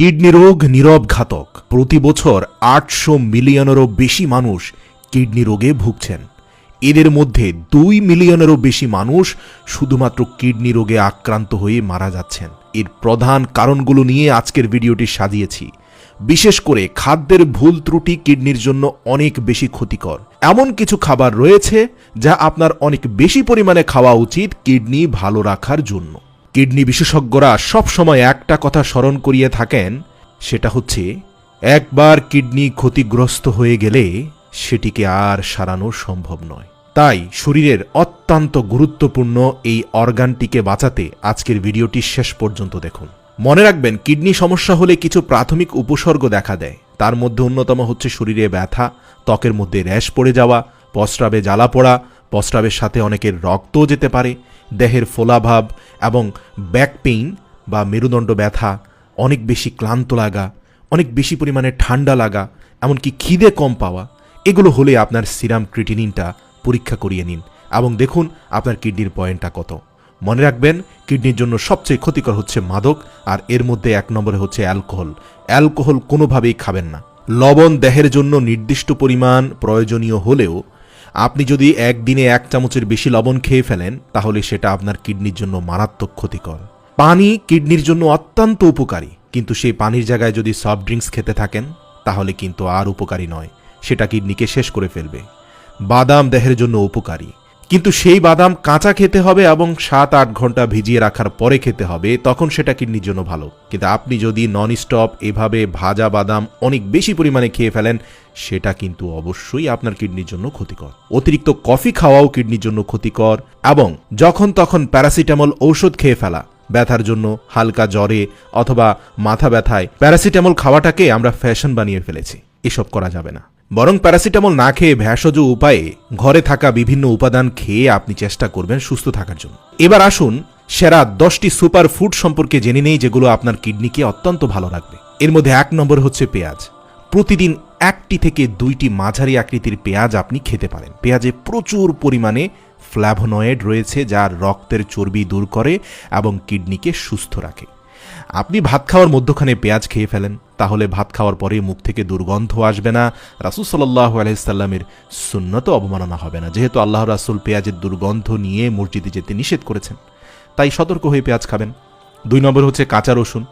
Kidney রোগ নীরব ঘাতক প্রতি বছর আটশো মিলিয়নেরও বেশি মানুষ কিডনি রোগে ভুগছেন। এদের মধ্যে দুই মিলিয়নেরও বেশি মানুষ শুধুমাত্র কিডনি রোগে আক্রান্ত হয়ে মারা যাচ্ছেন। এর প্রধান কারণগুলো নিয়ে আজকের ভিডিওটি সাজিয়েছি। বিশেষ করে খাদ্যের ভুল ত্রুটি কিডনির জন্য অনেক বেশি ক্ষতিকর। এমন কিছু খাবার রয়েছে যা আপনার অনেক বেশি পরিমাণে খাওয়া উচিত কিডনি ভালো রাখার জন্য। কিডনি বিশেষজ্ঞরা সবসময় একটা কথা স্মরণ করিয়ে থাকেন, সেটা হচ্ছে, একবার কিডনি ক্ষতিগ্রস্ত হয়ে গেলে সেটিকে আর সারানো সম্ভব নয়। তাই শরীরের অত্যন্ত গুরুত্বপূর্ণ এই অর্গানটিকে বাঁচাতে আজকের ভিডিওটি শেষ পর্যন্ত দেখুন। মনে রাখবেন, কিডনি সমস্যা হলে কিছু প্রাথমিক উপসর্গ দেখা দেয়। তার মধ্যে অন্যতম হচ্ছে শরীরে ব্যথা, ত্বকের মধ্যে র্যাশ পড়ে যাওয়া, প্রস্রাবে জ্বালা পড়া, প্রস্রাবের সাথে অনেকের রক্তও যেতে পারে দেহের ফোলাভাব এবং ব্যাক পেইন বা মেরুদণ্ড ব্যথা, অনেক বেশি ক্লান্ত লাগা, অনেক বেশি পরিমাণে ঠান্ডা লাগা, এমনকি খিদে কম পাওয়া, এগুলো হলে আপনার সিরাম ক্রিটিনিনটা পরীক্ষা করিয়ে নিন। এবং দেখুন আপনার কিডনির পয়েন্টটা কত। মনে রাখবেন, কিডনির জন্য সবচেয়ে ক্ষতিকর হচ্ছে মাদক, আর এর মধ্যে এক নম্বরে হচ্ছে অ্যালকোহল। অ্যালকোহল কোনোভাবেই খাবেন না। লবণ দেহের জন্য নির্দিষ্ট পরিমাণ প্রয়োজনীয় হলেও আপনি যদি একদিনে এক চামচের বেশি লবণ খেয়ে ফেলেন, তাহলে সেটা আপনার কিডনির জন্য মারাত্মক ক্ষতিকর। পানি কিডনির জন্য অত্যন্ত উপকারী, কিন্তু সেই পানির জায়গায় যদি সফট ড্রিঙ্কস খেতে থাকেন, তাহলে কিন্তু আর উপকারী নয়, সেটা কিডনিকে শেষ করে ফেলবে। বাদাম দেহের জন্য উপকারী। কিন্তু সেই বাদাম কাঁচা খেতে হবে এবং সাত আট ঘণ্টা ভিজিয়ে রাখার পরে খেতে হবে, তখন সেটা কিডনির জন্য ভালো। কিন্তু আপনি যদি নন স্টপ এভাবে ভাজা বাদাম অনেক বেশি পরিমাণে খেয়ে ফেলেন, সেটা কিন্তু অবশ্যই আপনার কিডনির জন্য ক্ষতিকর। অতিরিক্ত কফি খাওয়াও কিডনির জন্য ক্ষতিকর এবং যখন তখন প্যারাসিটামল ঔষধ খেয়ে ফেলা। ব্যথার জন্য হালকা জ্বরে অথবা মাথা ব্যথায় প্যারাসিটামল খাওয়াটাকে আমরা ফ্যাশন বানিয়ে ফেলেছি। এসব করা যাবে না। বরং প্যারাসিটামল না খেয়ে ভেষজ উপায়ে ঘরে থাকা বিভিন্ন উপাদান খেয়ে আপনি চেষ্টা করবেন সুস্থ থাকার জন্য। এবার আসুন সেরা দশটি সুপার ফুড সম্পর্কে জেনে নেই যেগুলো আপনার কিডনিকে অত্যন্ত ভালো রাখবে। এর মধ্যে এক নম্বর হচ্ছে পেঁয়াজ। প্রতিদিন একটি থেকে দুইটি মাঝারি আকৃতির পেঁয়াজ আপনি খেতে পারেন। পেঁয়াজে প্রচুর পরিমাণে ফ্ল্যাভোনয়েড রয়েছে যা রক্তের চর্বি দূর করে এবং কিডনিকে সুস্থ রাখে। আপনি ভাত খাওয়ার মধ্যখানে পেঁয়াজ খেয়ে ফেলেন, তাহলে ভাত খাওয়ার পরে মুখ থেকে দুর্গন্ধ আসবে না। রাসুল সাল্লাহ আলাইসাল্লামের সুন্নত অবমাননা হবে না, যেহেতু আল্লাহ রাসুল পেঁয়াজের দুর্গন্ধ নিয়ে মসজিদে যেতে নিষেধ করেছেন। তাই সতর্ক হয়ে পেঁয়াজ খাবেন। দুই নম্বর হচ্ছে কাঁচা রসুন।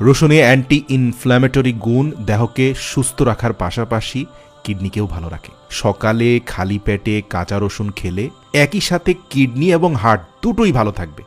রসুনে অ্যান্টি ইনফ্ল্যামেটরি গুণ দেহকে সুস্থ রাখার পাশাপাশি কিডনিকেও ভালো রাখে। সকালে খালি পেটে কাঁচা রসুন খেলে একই সাথে কিডনি এবং হার্ট দুটোই ভালো থাকবে।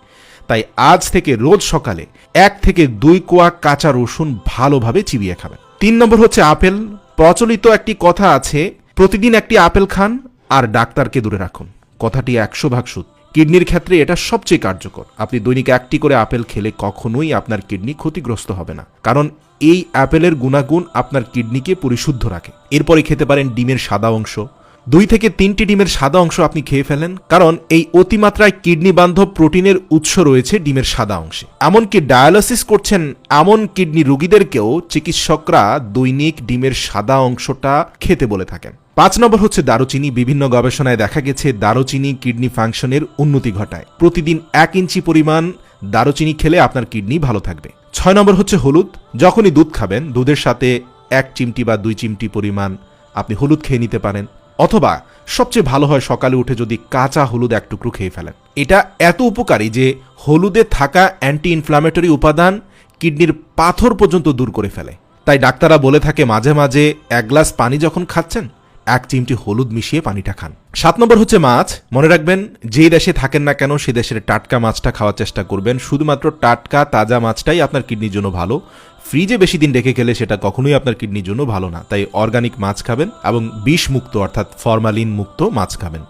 তাই আজ থেকে রোজ সকালে এক থেকে দুই কোয়া কাঁচা রসুন ভালোভাবে চিবিয়ে খাবেন। তিন নম্বর হচ্ছে আপেল। প্রচলিত একটি কথা আছে, প্রতিদিন একটি আপেল খান আর ডাক্তারকে দূরে রাখুন। কথাটি একশো ভাগ সুদ কিডনির ক্ষেত্রে এটা সবচেয়ে কার্যকর। আপনি দৈনিক একটি করে আপেল খেলে কখনোই আপনার কিডনি ক্ষতিগ্রস্ত হবে না। কারণ এই আপেলের গুণাগুণ আপনার কিডনিকে পরিশুদ্ধ রাখে। এরপরে খেতে পারেন ডিমের সাদা অংশ দুই থেকে তিনটি ডিমের সাদা অংশ আপনি খেয়ে ফেলেন, কারণ এই অতিমাত্রায় কিডনি বান্ধব প্রোটিনের উৎস রয়েছে ডিমের সাদা অংশে। এমনকি ডায়ালিসিস করছেন এমন কিডনি রোগীদেরকেও চিকিৎসকরা দৈনিক ডিমের সাদা অংশটা খেতে বলে থাকেন। পাঁচ নম্বর হচ্ছে দারুচিনি। বিভিন্ন গবেষণায় দেখা গেছে দারুচিনি কিডনি ফাংশনের উন্নতি ঘটায়। প্রতিদিন এক ইঞ্চি পরিমাণ দারুচিনি খেলে আপনার কিডনি ভালো থাকবে। ছয় নম্বর হচ্ছে হলুদ। যখনই দুধ খাবেন, দুধের সাথে এক চিমটি বা দুই চিমটি পরিমাণ আপনি হলুদ খেয়ে নিতে পারেন। অথবা সবচেয়ে ভালো হয় সকালে উঠে যদি কাঁচা হলুদ এক টুকরো খেয়ে ফেলেন। এটা এত উপকারী যে হলুদে থাকা অ্যান্টি ইনফ্লামেটরি উপাদান কিডনির পাথর পর্যন্ত দূর করে ফেলে। তাই ডাক্তাররা বলে থাকে, মাঝে মাঝে এক গ্লাস পানি যখন খাচ্ছেন এক চিমটি হলুদ মিশিয়ে পানিটা খান। সাত নম্বর হচ্ছে মাছ। মনে রাখবেন, যেই দেশে থাকেন না কেন, সে দেশের টাটকা মাছটা খাওয়ার চেষ্টা করবেন। শুধুমাত্র টাটকা, তাজা মাছটাই আপনার কিডনির জন্য ভালো। ফ্রিজে বেশি দিন রেখে খেলে সেটা কখনোই আপনার কিডনির জন্য ভালো না। তাই অর্গানিক মাছ খাবেন এবং বিষ মুক্ত অর্থাৎ ফরমালিন মুক্ত মাছ খাবেন।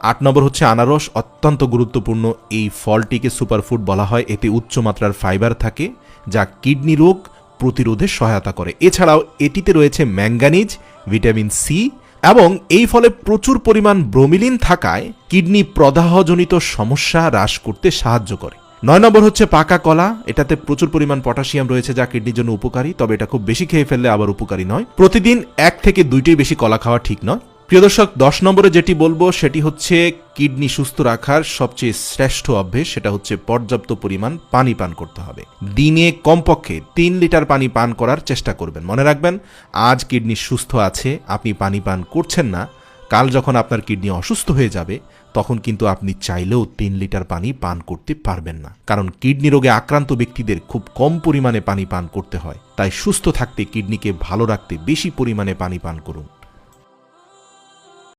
আট নম্বর হচ্ছে আনারস। অত্যন্ত গুরুত্বপূর্ণ এই ফলটিকে সুপারফুড বলা হয়। এতে উচ্চ মাত্রার ফাইবার থাকে, যা কিডনি রোগ প্রতিরোধে সহায়তা করে। এছাড়াও এটিতে রয়েছে ম্যাঙ্গানিজ, ভিটামিন সি এবং এই ফলে প্রচুর পরিমাণ ব্রোমিলিন থাকায় কিডনি প্রদাহজনিত সমস্যা হ্রাস করতে সাহায্য করে। নয় নম্বর হচ্ছে পাকা কলা, এটাতে প্রচুর পরিমাণ পটাশিয়াম রয়েছে যা কিডনির জন্য উপকারী, তবে এটা খুব বেশি খেয়ে ফেললে আবার উপকারী নয়। প্রতিদিন এক থেকে দুইটির বেশি কলা খাওয়া ঠিক নয়। প্রিয় দর্শক, দশ নম্বরে যেটি বলব, সেটি হচ্ছে কিডনি সুস্থ রাখার সবচেয়ে শ্রেষ্ঠ অভ্যেস, সেটা হচ্ছে পর্যাপ্ত পরিমাণ পানি পান করতে হবে। দিনে কমপক্ষে তিন লিটার পানি পান করার চেষ্টা করবেন। মনে রাখবেন, আজ কিডনি সুস্থ আছে, আপনি পানি পান করছেন না, কাল যখন আপনার কিডনি অসুস্থ হয়ে যাবে, তখন কিন্তু আপনি চাইলেও তিন লিটার পানি পান করতে পারবেন না। কারণ কিডনি রোগে আক্রান্ত ব্যক্তিদের খুব কম পরিমাণে পানি পান করতে হয়। তাই সুস্থ থাকতে কিডনিকে ভালো রাখতে বেশি পরিমাণে পানি পান করুন।